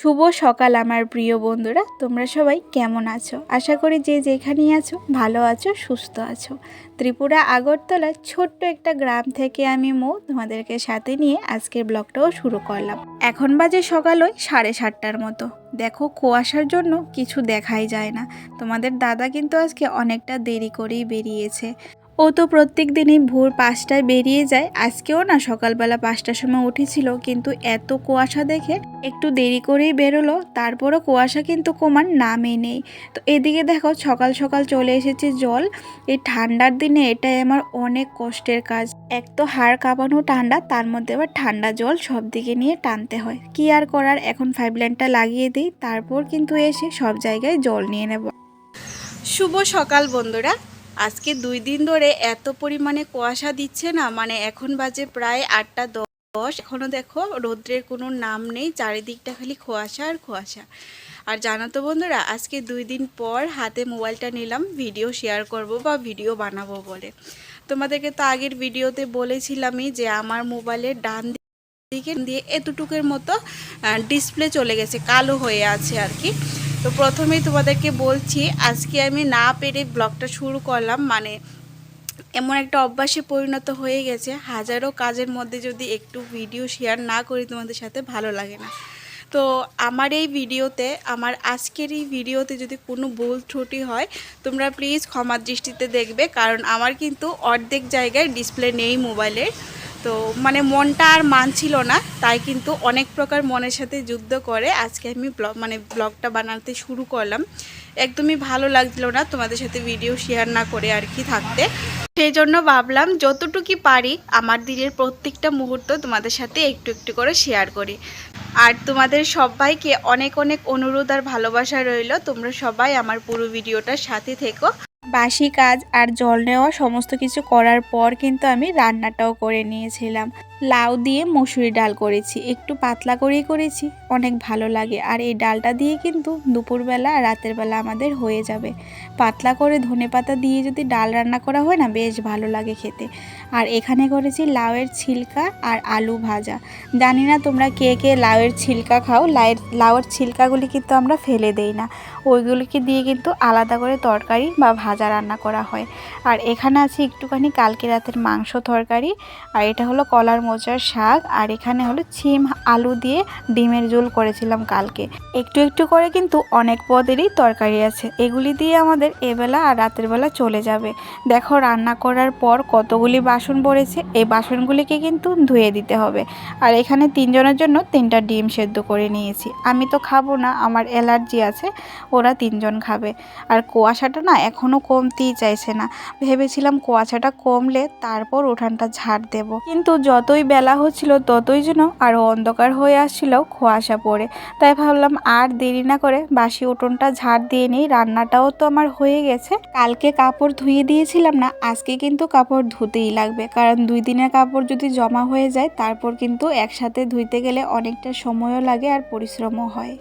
শুভ সকাল আমার প্রিয় বন্ধুরা। তোমরা সবাই কেমন আছো? আশা করি যে যেখানেই আছো, ভালো আছো, সুস্থ আছো। ত্রিপুরা আগরতলার ছোট্ট একটা গ্রাম থেকে আমি মৌ, তোমাদেরকে সাথে নিয়ে আজকের ব্লগটাও শুরু করলাম। এখন বাজে সকাল ওই সাড়ে সাতটার মতো। দেখো, কুয়াশার জন্য কিছু দেখাই যায় না। তোমাদের দাদা কিন্তু আজকে অনেকটা দেরি করেই বেরিয়েছে। ও তো প্রত্যেক দিনই ভোর পাঁচটায় বেরিয়ে যায়। আজকেও না সকালবেলা পাঁচটার সময় উঠেছিল, কিন্তু এত কুয়াশা দেখে একটু দেরি করেই বেরোলো। তারপরও কুয়াশা কিন্তু কমার নামই নেই। তো এদিকে দেখো সকাল সকাল চলে এসেছে জল। এই ঠান্ডার দিনে এটাই আমার অনেক কষ্টের কাজ। এক তো হাড় কাঁপানো ঠান্ডা, তার মধ্যে আবার ঠান্ডা জল সব দিকে নিয়ে টানতে হয়। কি আর করার, এখন ফাইভ লাইনটা লাগিয়ে দিই, তারপর কিন্তু এসে সব জায়গায় জল নিয়ে নেব। শুভ সকাল বন্ধুরা। আজকে দুই দিন ধরে এত পরিমাণে কুয়াশা দিচ্ছে না মানে এখন বাজে প্রায় আটটা দশ। এখনও দেখো রৌদ্রের কোনো নাম নেই, চারিদিকটা খালি কুয়াশা আর কুয়াশা। আর জানো তো বন্ধুরা, আজকে দুই দিন পর হাতে মোবাইলটা নিলাম, ভিডিও শেয়ার করব বা ভিডিও বানাবো বলে। তোমাদেরকে তো আগের ভিডিওতে বলেছিলামই যে আমার মোবাইলের ডান দিকে দিয়ে এতটুকুর মতো ডিসপ্লে চলে গেছে, কালো হয়ে আছে আর কি। তো প্রথমেই তোমাদেরকে বলছি, আজকে আমি না পেরে ব্লগটা শুরু করলাম। মানে এমন একটা অভ্যাসে পরিণত হয়ে গেছে, হাজারো কাজের মধ্যে যদি একটু ভিডিও শেয়ার না করি তোমাদের সাথে ভালো লাগে না। তো আমার এই ভিডিওতে, আমার আজকের এই ভিডিওতে যদি কোনো ভুল ত্রুটি হয়, তোমরা প্লিজ ক্ষমার দৃষ্টিতে দেখবে, কারণ আমার কিন্তু অর্ধেক জায়গায় ডিসপ্লে নেই মোবাইলের তো মানে মনটা আর মানছিল না, তাই কিন্তু অনেক প্রকার মনের সাথে যুদ্ধ করে আজকে আমি ব্লগ মানে ব্লগটা বানাতে শুরু করলাম। একদমই ভালো লাগছিল না তোমাদের সাথে ভিডিও শেয়ার না করে আর কি থাকতে। সেই জন্য ভাবলাম যতটুকু পারি আমার দিনের প্রত্যেকটা মুহূর্ত তোমাদের সাথে একটু একটু করে শেয়ার করি। আর তোমাদের সবাইকে অনেক অনেক অনুরোধ আর ভালোবাসা রইল, তোমরা সবাই আমার পুরো ভিডিওটার সাথে থেকো। বাসি কাজ আর জল নেওয়া সমস্ত কিছু করার পর কিন্তু আমি রান্নাটাও করে নিয়েছিলাম। লাউ দিয়ে মসুরি ডাল করেছি। একটু পাতলা করেই করেছি, অনেক ভালো লাগে। আর এই ডালটা দিয়ে কিন্তু দুপুরবেলা, রাতের বেলা আমাদের হয়ে যাবে। পাতলা করে ধনে পাতা দিয়ে যদি ডাল রান্না করা হয় না, বেশ ভালো লাগে খেতে। আর এখানে করেছি লাউয়ের ছিলকা আর আলু ভাজা। জানি না তোমরা কে কে লাউয়ের ছিলকা খাও। লাউয়ের লাউয়ের ছিলকাগুলি কিন্তু আমরা ফেলে দেই না। ওইগুলিকে দিয়ে কিন্তু আলাদা করে তরকারি বা ভাজা রান্না করা হয়। আর এখানে আছে একটুখানি কালকে রাতের মাংস তরকারি। আর এটা হলো কলার মোচার শাক আর এখানে হলো ছিম, আলু দিয়ে ডিমের ঝোল করেছিলাম কালকে। একটু একটু করে কিন্তু অনেক পদেরই তরকারি আছে। এগুলি দিয়ে আমাদের এবেলা আর রাতের বেলা চলে যাবে। দেখো রান্না করার পর কতগুলি বাসন পড়েছে। এই বাসনগুলিকে কিন্তু ধুয়ে দিতে হবে। আর এখানে তিনজনের জন্য তিনটা ডিম সেদ্ধ করে নিয়েছি। আমি তো খাব না, আমার অ্যালার্জি আছে, ওরা তিনজন খাবে। আর কুয়াশাটা না এখনও কমতেই চাইছে না। ভেবেছিলাম কুয়াশাটা কমলে তারপর উঠানটা ঝাড় দেব। কিন্তু যতই বেলা হচ্ছিল, ততই যেন আরও অন্ধকার হয়ে আসছিল খোয়াশা পড়ে। তাই ভাবলাম আর দেরি না করে বাসি উঠোনটা ঝাড় দিয়ে নিই। রান্নাটাও তো আমার হয়ে গেছে। কালকে কাপড় ধুয়ে দিয়েছিলাম না, আজকে কিন্তু কাপড় ধুতেই লাগবে। কারণ দুই দিনের কাপড় যদি জমা হয়ে যায়, তারপর কিন্তু একসাথে ধুইতে গেলে অনেকটা সময়ও লাগে আর পরিশ্রমও হয়।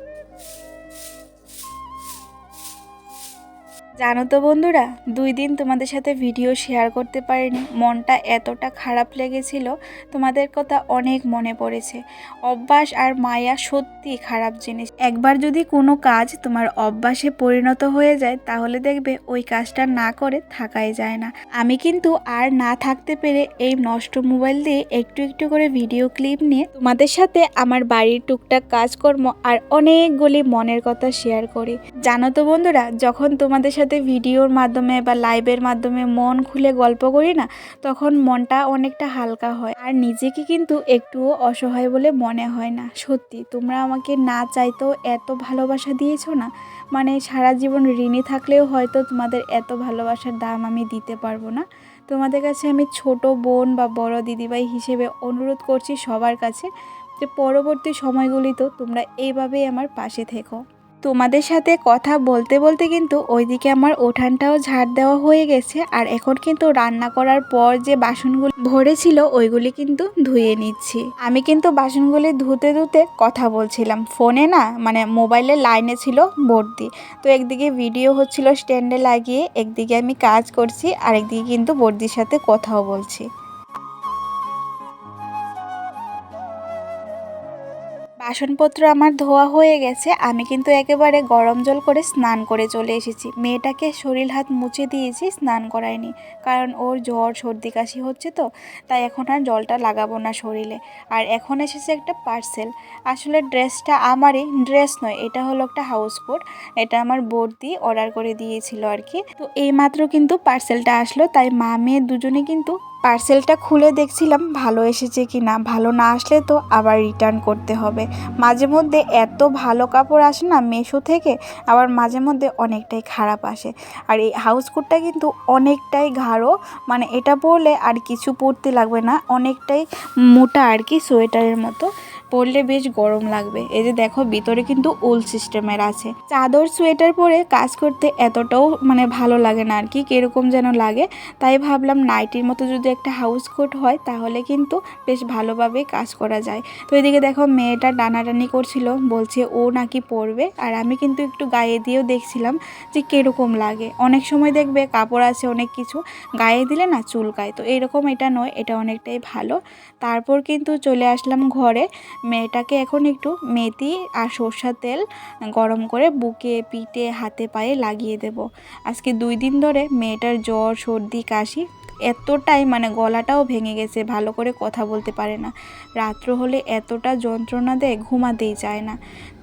জানো তো বন্ধুরা, দুই দিন তোমাদের সাথে ভিডিও শেয়ার করতে পারিনি। মনটা এতটা খারাপ লেগেছিল, তোমাদের কথা অনেক মনে পড়েছে। অভ্যাস আর মায়া সত্যি খারাপ জিনিস। একবার যদি কোনো কাজ তোমার অভ্যাসে পরিণত হয়ে যায়, তাহলে দেখবে ওই কাজটা না করে থাকাই যায় না। আমি কিন্তু আর না থাকতে পেরে এই নষ্ট মোবাইল দিয়ে একটু একটু করে ভিডিও ক্লিপ নিয়ে তোমাদের সাথে আমার বাড়ির টুকটাক কাজকর্ম আর অনেকগুলি মনের কথা শেয়ার করি। জানো তো বন্ধুরা, যখন তোমাদের সাথে ভিডিওর মাধ্যমে বা লাইভের মাধ্যমে মন খুলে গল্প করি না, তখন মনটা অনেকটা হালকা হয়। আর নিজেকে কিন্তু একটুও অসহায় বলে মনে হয় না। সত্যি, তোমরা আমাকে না চাইতেও এত ভালোবাসা দিয়েছ না? মানে সারা জীবন ঋণী থাকলেও হয়তো তোমাদের এত ভালোবাসার দাম আমি দিতে পারব না। তোমাদের কাছে আমি ছোট বোন বা বড় দিদিভাই হিসেবে অনুরোধ করছি সবার কাছে যে পরবর্তী সময়গুলিতেও তোমরা এইভাবেই আমার পাশে থেকো। তোমাদের সাথে কথা বলতে বলতে কিন্তু ওইদিকে আমার উঠানটাও ঝাড় দেওয়া হয়ে গেছে, আর এখন কিন্তু রান্না করার পর যে বাসনগুলো ভরেছিল ওইগুলি কিন্তু ধুয়ে নিচ্ছি। আমি কিন্তু বাসনগুলি ধুতে ধুতে কথা বলছিলাম। ফোনে না মানে মোবাইলে লাইনে ছিল ভর্তি। তো একদিকে ভিডিও হচ্ছিল স্ট্যান্ডে লাগিয়ে, একদিকে আমি কাজ করছি আর একদিকে কিন্তু বর্দির সাথে কথাও বলছি। বাসনপত্র আমার ধোয়া হয়ে গেছে, আমি কিন্তু একেবারে গরম জল করে স্নান করে চলে এসেছি। মেয়েটাকে শরীর হাত মুছে দিয়েছি, স্নান করায়নি, কারণ ওর জ্বর, সর্দি কাশি হচ্ছে তো, তাই এখন আর জলটা লাগাবো না শরীরে। আর এখন এসেছে একটা পার্সেল। আসলে ড্রেসটা আমারই, ড্রেস নয়, এটা হলো একটা হাউস কোট এটা আমার বর্দি অর্ডার করে দিয়েছিল আর কি। তো এইমাত্র কিন্তু পার্সেলটা আসলো, তাই মা মেয়ে দুজনে কিন্তু পার্সেলটা খুলে দেখছিলাম, ভালো এসেছে কি না, ভালো না আসলে তো আবার রিটার্ন করতে হবে। মাঝে মধ্যে এত ভালো কাপড় আসে না মেশো থেকে, আবার মাঝে মধ্যে অনেকটাই খারাপ আসে। আর এই হাউস কোটটা কিন্তু অনেকটাই ঘাড়ো মানে এটা পরলে আর কিছু পরতে লাগবে না, অনেকটাই মোটা আর কি সোয়েটারের মতো। পরলে বেশ গরম লাগবে। এই যে দেখো, ভিতরে কিন্তু উল সিস্টেমের আছে। চাদর সোয়েটার পরে কাজ করতে এতটাও মানে ভালো লাগে না আর কি কীরকম যেন লাগে। তাই ভাবলাম নাইটির মতো যদি একটা হাউস কোট হয়, তাহলে কিন্তু বেশ ভালোভাবে কাজ করা যায়। তো এদিকে দেখো, মেয়েটা টানাটানি করছিল, বলছে ও নাকি পরবে। আর আমি কিন্তু একটু গায়ে দিয়েও দেখছিলাম যে কীরকম লাগে। অনেক সময় দেখবে কাপড় আছে অনেক কিছু, গায়ে দিলে না চুলকায়। তো এরকম এটা নয়, এটা অনেকটাই ভালো। তারপর কিন্তু চলে আসলাম ঘরে। মেয়েটাকে এখন একটু মেথি আর সর্ষার তেল গরম করে বুকে, পিঠে, হাতে, পায়ে লাগিয়ে দেব। আজকে দুই দিন ধরে মেয়েটার জ্বর, সর্দি, কাশি এতটাই মানে গলাটাও ভেঙে গেছে, ভালো করে কথা বলতে পারে না। রাত্র হলে এতটা যন্ত্রণা দেয়, ঘুমাতেই চায় না।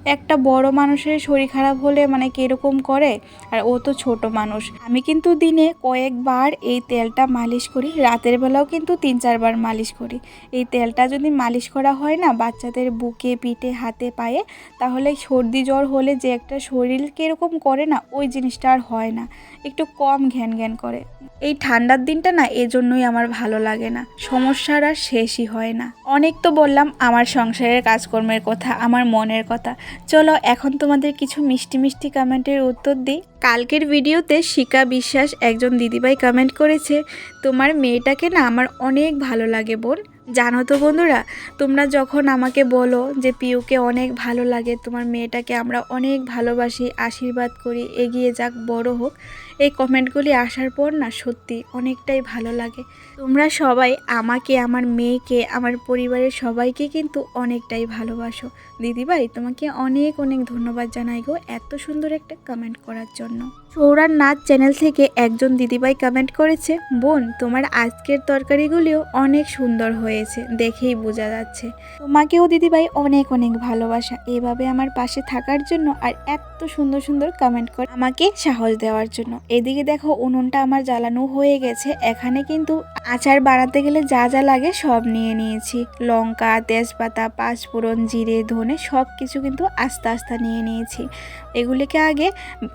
একটা বড় মানুষের শরীর খারাপ হলে মানে কীরকম করে? আর ও তো ছোট মানুষ। আমি কিন্তু দিনে কয়েকবার এই তেলটা মালিশ করি। রাতের বেলাও কিন্তু তিন, চারবার মালিশ করি। এই তেলটা যদি মালিশ করা হয় না, বাচ্চাদের বুকে, পিঠে, হাতে, পায়ে, তাহলে সর্দি জ্বর হলে যে একটা শরীর কীরকম করে না, ওই জিনিসটা আর হয় না। একটু কম ঘ্যান ঘ্যান করে। এই ঠান্ডার দিনটা না, এজন্যই আমার ভালো লাগে না। সমস্যার আর শেষই হয় না। অনেক তো বললাম, আমার সংসারের কাজকর্মের কথা, আমার মনের কথা। চলো এখন তোমাদের কিছু মিষ্টি মিষ্টি কমেন্টের উত্তর দিই। কালকের ভিডিওতে শিকা বিশ্বাস একজন দিদিভাই কমেন্ট করেছে, তোমার মেয়েটাকে না আমার অনেক ভালো লাগে বোন। জানো তো বন্ধুরা, তোমরা যখন আমাকে বলো যে পিউকে অনেক ভালো লাগে, তোমার মেয়েটাকে আমরা অনেক ভালোবাসি, আশীর্বাদ করি, এগিয়ে যাক, বড় হোক। এই কমেন্টগুলি আসার পর না সত্যি অনেকটাই ভালো লাগে। তোমরা সবাই আমাকে, আমার মেয়েকে, আমার পরিবারের সবাইকে কিন্তু অনেকটাই ভালোবাসো। দিদিভাই, তোমাকে অনেক অনেক ধন্যবাদ জানাই গো এত সুন্দর একটা কমেন্ট করার জন্য। সৌরার নাচ চ্যানেল থেকে একজন দিদিভাই কমেন্ট করেছে, বোন, তোমার আজকের তরকারিগুলিও অনেক সুন্দর হয়েছে, দেখেই বোঝা যাচ্ছে। তোমাকেও দিদিভাই অনেক অনেক ভালোবাসা। এভাবে আমার পাশে থাকার জন্য আর এত সুন্দর সুন্দর কমেন্ট করে, আমাকে সাহস দেওয়ার জন্য। এদিকে দেখো উনুনটা আমার জ্বালানো হয়ে গেছে। এখানে কিন্তু আচার বানাতে গেলে যা যা লাগে সব নিয়ে নিয়েছি। লঙ্কা, তেজপাতা, পাঁচফোড়ন, জিরে, ধনে সব কিছু কিন্তু আস্তে আস্তে নিয়ে নিয়েছি। এগুলিকে আগে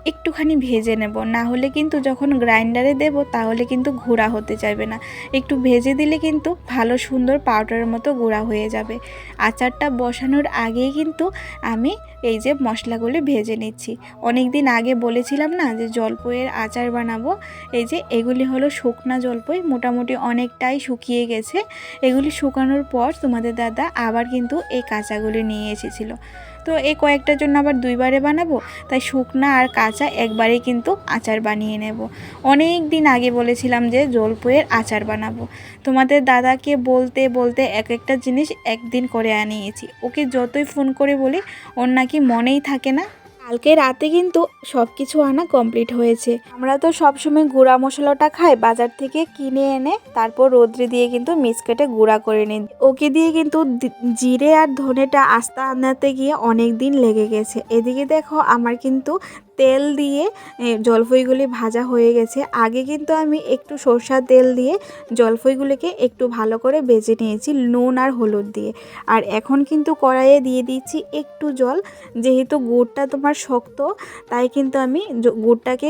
একটুখানি ভেজে নেব। না হলে কিন্তু যখন গ্রাইন্ডারে দেব তাহলে কিন্তু গুঁড়া হতে চাইবে না। একটু ভেজে দিলে কিন্তু ভালো সুন্দর পাউডারের মতো গুঁড়া হয়ে যাবে। আচারটা বসানোর আগেই কিন্তু আমি এই যে মশলাগুলি ভেজে নিচ্ছি। অনেক দিন আগে বলেছিলাম না যে জলপইয়ের আচার বানাবো। এই যে এগুলি হলো শুকনা জলপই, মোটামুটি অনেকটাই শুকিয়ে গেছে। এগুলি শুকানোর পর তোমাদের দাদা আবার কিন্তু এই কাঁচাগুলি নিয়ে এসেছিল। তো এই কয়েকটার জন্য আবার দুইবারে বানাবো, তাই শুকনা আর কাঁচা একবারেই কিন্তু আচার বানিয়ে নেব। অনেক দিন আগে বলেছিলাম যে জলপইয়ের আচার বানাবো। তোমাদের দাদাকে বলতে বলতে এক একটা জিনিস একদিন করে আনিয়েছি। ওকে যতই ফোন করে বলি, ওর নাকি মনেই থাকে না। কালকে রাতে কিন্তু সব কিছু আনা কমপ্লিট হয়েছে। আমরা তো সবসময় গুঁড়া মশলাটা খাই, বাজার থেকে কিনে এনে তারপর রোদ্রে দিয়ে কিন্তু মিসকেটে গুঁড়া করে নিই। ওকে দিয়ে কিন্তু জিরে আর ধনেটা আস্তে আনাতে গিয়ে অনেক দিন লেগে গেছে। এদিকে দেখো আমার কিন্তু তেল দিয়ে জলফইগুলি ভাজা হয়ে গেছে। আগে কিন্তু আমি একটু সরষার তেল দিয়ে জলফইগুলিকে একটু ভালো করে ভেজে নিয়েছি, নুন আর হলুদ দিয়ে। আর এখন কিন্তু কড়াইয়ে দিয়ে দিচ্ছি একটু জল, যেহেতু গুড়টা তোমার শক্ত, তাই কিন্তু আমি গুড়টাকে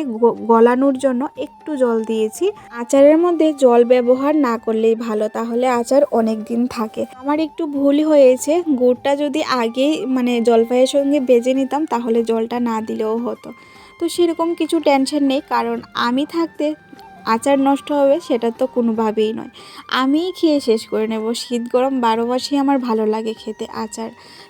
গলানোর জন্য একটু জল দিয়েছি। আচারের মধ্যে জল ব্যবহার না করলেই ভালো, তাহলে আচার অনেক দিন থাকে। আমার একটু ভুল হয়েছে, গুড়টা যদি আগেই মানে জলপাইয়ের সঙ্গে বেজে নিতাম, তাহলে জলটা না দিলেও হতো। তো সেরকম কিছু টেনশন নেই কারণ আমি থাকতে আচার নষ্ট হবে সেটা তো কোনোভাবেই নয়। আমিই খেয়ে শেষ করে নেব। শীত গরম বারো মাসই আমার ভালো লাগে খেতে আচার।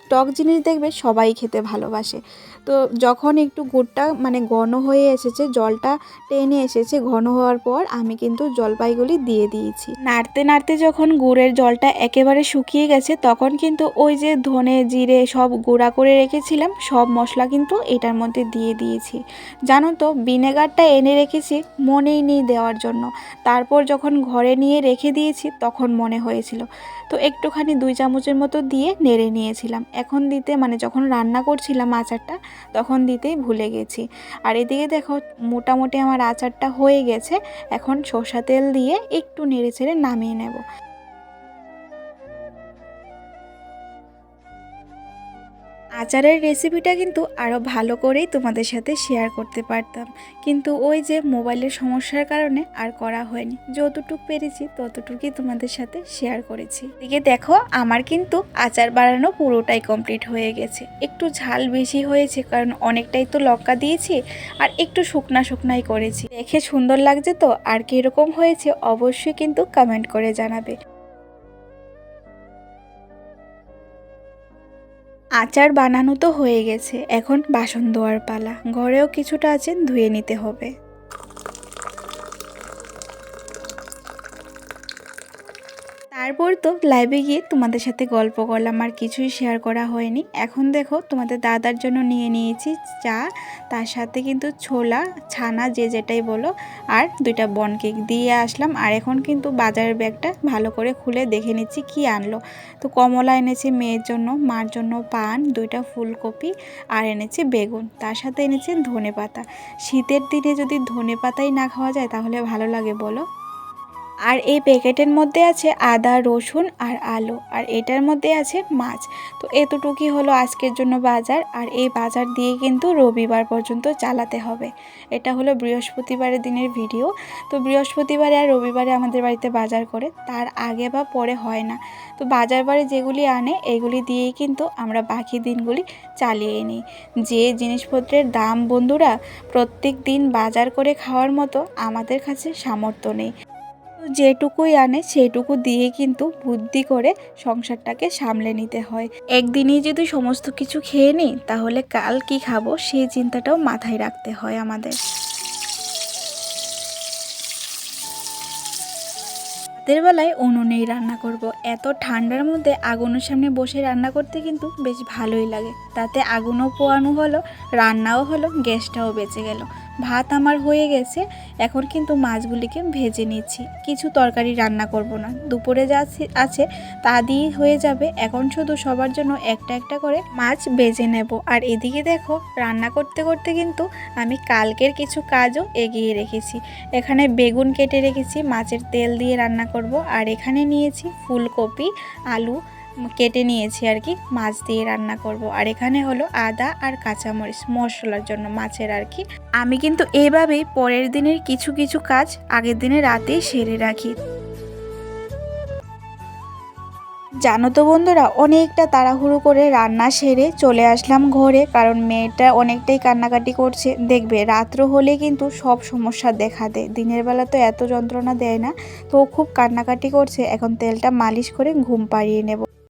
টক জিনিস দেখবে সবাই খেতে ভালোবাসে। তো যখন একটু গুড়টা মানে ঘন হয়ে এসেছে, জলটা টেনে এসেছে ঘন হওয়ার পর আমি কিন্তু জলপাইগুলি দিয়ে দিয়েছি। নাড়তে নাড়তে যখন গুড়ের জলটা একেবারে শুকিয়ে গেছে, তখন কিন্তু ওই যে ধনে, জিরে সব গুঁড়া করে রেখেছিলাম, সব মশলা কিন্তু এটার মধ্যে দিয়ে দিয়েছি। জানো তো, ভিনেগারটা এনে রেখেছি, মনেই নেই দেওয়ার জন্য। তারপর যখন ঘরে নিয়ে রেখে দিয়েছি, তখন মনে হয়েছিল। তো একটুখানি দুই চামচের মতো দিয়ে নেড়ে নিয়েছিলাম। এখন দিতে মানে যখন রান্না করছিলাম আচারটা, তখন দিতেই ভুলে গেছি। আর এদিকে দেখো, মোটামুটি আমার আচারটা হয়ে গেছে। এখন সর্ষা তেল দিয়ে একটু নেড়ে ছেড়ে নামিয়ে নেব। আচারের রেসিপিটা কিন্তু আরও ভালো করেই তোমাদের সাথে শেয়ার করতে পারতাম। কিন্তু ওই যে মোবাইলের সমস্যার কারণে আর করা হয়নি। যতটুক পেরেছি, ততটুকুই তোমাদের সাথে শেয়ার করেছি। এদিকে দেখো, আমার কিন্তু আচার বানানো পুরোটাই কমপ্লিট হয়ে গেছে। একটু ঝাল বেশি হয়েছে, কারণ অনেকটাই তো লঙ্কা দিয়েছি আর একটু শুকনা শুকনাই করেছি। দেখে সুন্দর লাগছে তো? আর কীরকম হয়েছে অবশ্যই কিন্তু কমেন্ট করে জানাবে। আচার বানানো তো হয়ে গেছে, এখন বাসন ধোয়ার পালা। ঘরেও কিছুটা আছে, ধুয়ে নিতে হবে। তারপর তো লাইভে গিয়ে তোমাদের সাথে গল্প করলাম, আর কিছুই শেয়ার করা হয়নি। এখন দেখো, তোমাদের দাদার জন্য নিয়ে নিয়েছি চা, তার সাথে কিন্তু ছোলা, ছানা, যে যেটাই বলো, আর দুইটা বন কেক দিয়ে আসলাম। আর এখন কিন্তু বাজারের ব্যাগটা ভালো করে খুলে দেখে নিচ্ছি কি আনলো। তো কমলা এনেছে মেয়ের জন্য, মার জন্য পান, দুইটা ফুলকপি, আর এনেছে বেগুন, তার সাথে এনেছে ধনে পাতা শীতের দিনে যদি ধনে পাতাই না খাওয়া যায়, তাহলে ভালো লাগে বলো। আর এই প্যাকেটের মধ্যে আছে আদা, রসুন আর আলু, আর এটার মধ্যে আছে মাছ। তো এতটুকুই হলো আজকের জন্য বাজার, আর এই বাজার দিয়ে কিন্তু রবিবার পর্যন্ত চালাতে হবে। এটা হলো বৃহস্পতিবারের দিনের ভিডিও। তো বৃহস্পতিবারে আর রবিবারে আমাদের বাড়িতে বাজার করে, তার আগে বা পরে হয় না। তো বাজার বারে যেগুলি আনে, এগুলি দিয়েই কিন্তু আমরা বাকি দিনগুলি চালিয়ে নিই। যে জিনিসপত্রের দাম বন্ধুরা, প্রত্যেক দিন বাজার করে খাওয়ার মতো আমাদের কাছে সামর্থ্য নেই। যেটুকুই আনে সেটুকু দিয়ে কিন্তু বুদ্ধি করে সংসারটাকে সামলে নিতে হয়। একদিনেই যদি সমস্ত কিছু খেয়ে নিই, তাহলে কাল কি খাব সেই চিন্তাটাও মাথায় রাখতে হয় আমাদের। রাতের বেলায় উনুনেই রান্না করব। এত ঠান্ডার মধ্যে আগুনের সামনে বসে রান্না করতে কিন্তু বেশ ভালোই লাগে। তাতে আগুনও পোয়ানো হলো, রান্নাও হলো, গ্যাসটাও বেঁচে গেল। ভাত আমার হয়ে গেছে, এখন কিন্তু মাছগুলিকে ভেজে নিচ্ছি। কিছু তরকারি রান্না করব না। দুপুরে যা আছে- তা দিয়েই হয়ে যাবে। এখন শুধু সবার জন্য একটা একটা করে মাছ বেজে নেব। আর এদিকে দেখো, রান্না করতে করতে কিন্তু আমি কালকের কিছু কাজও এগিয়ে রেখেছি। এখানে বেগুন কেটে রেখেছি, মাছের তেল দিয়ে রান্না করব। আর এখানে নিয়েছি ফুলকপি, আলু কেটে নিয়েছি আর কি, মাছ দিয়ে রান্না করব। আর এখানে হলো আদা আর কাঁচামরিচ মশলার জন্য মাছের আর কি। আমি কিন্তু এভাবেই পরের দিনের কিছু কিছু কাজ আগের দিনে রাতেই সেরে রাখি। জানো তো বন্ধুরা, অনেকটা তাড়াহুড়ো করে রান্না সেরে চলে আসলাম ঘরে, কারণ মেয়েটা অনেকটাই কান্নাকাটি করছে। দেখবে, রাত্র হলে কিন্তু সব সমস্যা দেখা দেয়। দিনের বেলা তো এত যন্ত্রণা দেয় না, তো খুব কান্নাকাটি করছে। এখন তেলটা মালিশ করে ঘুম পাড়িয়ে নেব।